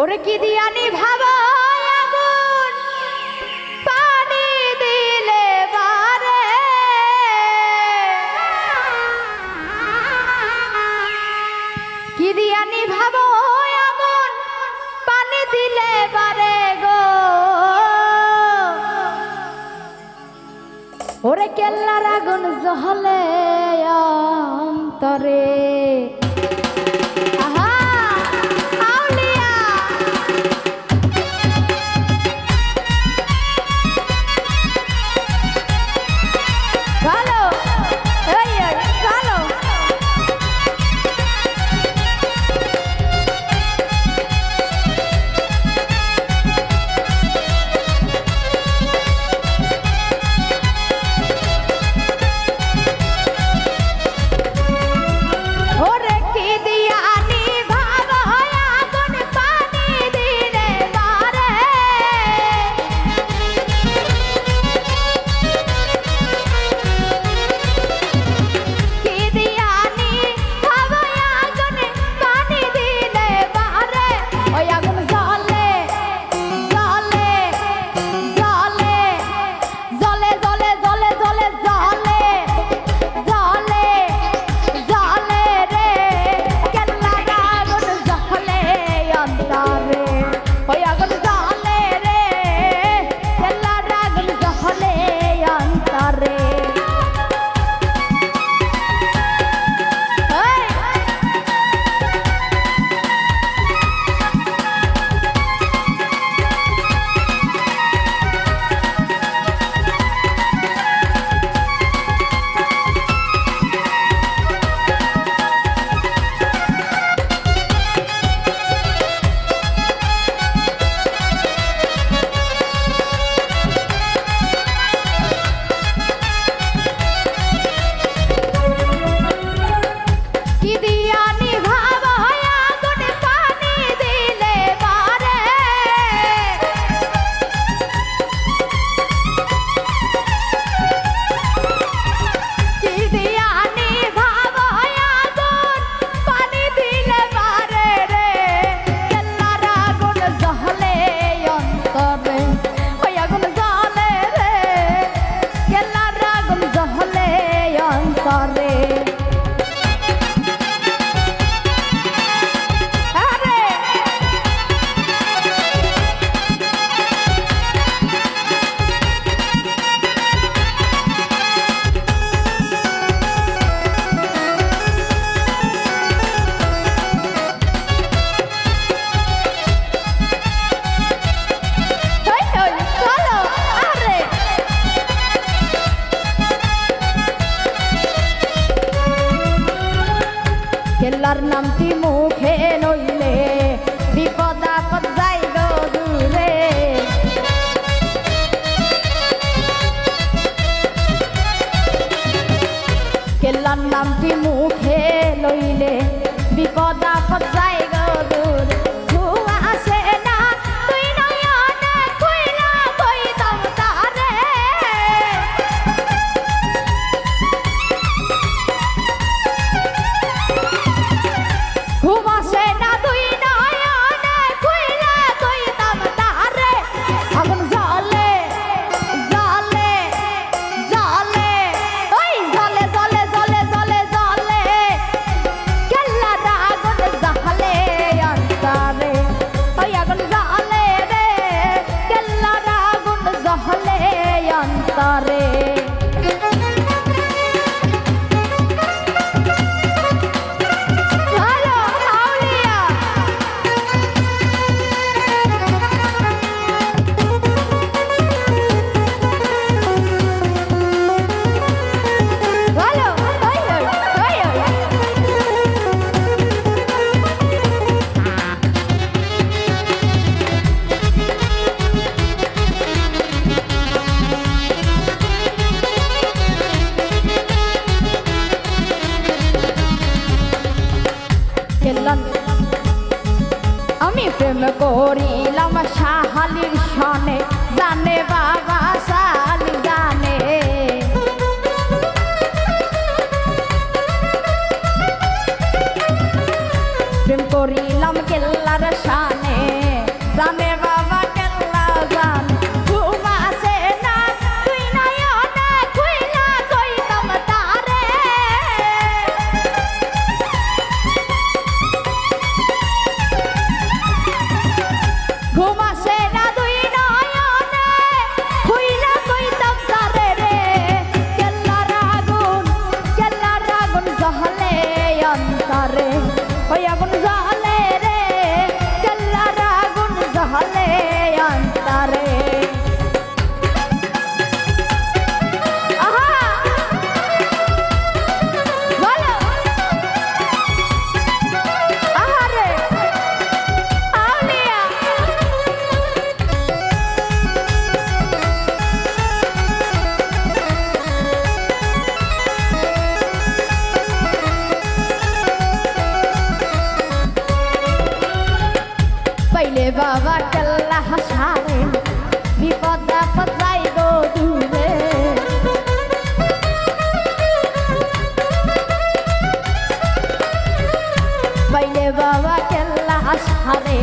ওরে কি দিয়ানি ভাবা বিরিয়ানি ভাবো এমন পানি দিলে পারে গো। ওরে কেল্লার আগুন জহলে অন্তরে। আমি প্রেম করিলাম শাহালির সনে জানে বাবা সাল জানে। প্রেম করিলাম কেল্লার সা জহলে অন্তরে ওই আগুন জহলে বাবা কাল্লা হাসারে বিপদ আপদ যাই দূরে। বাইলে বাবা কাল্লা হাসারে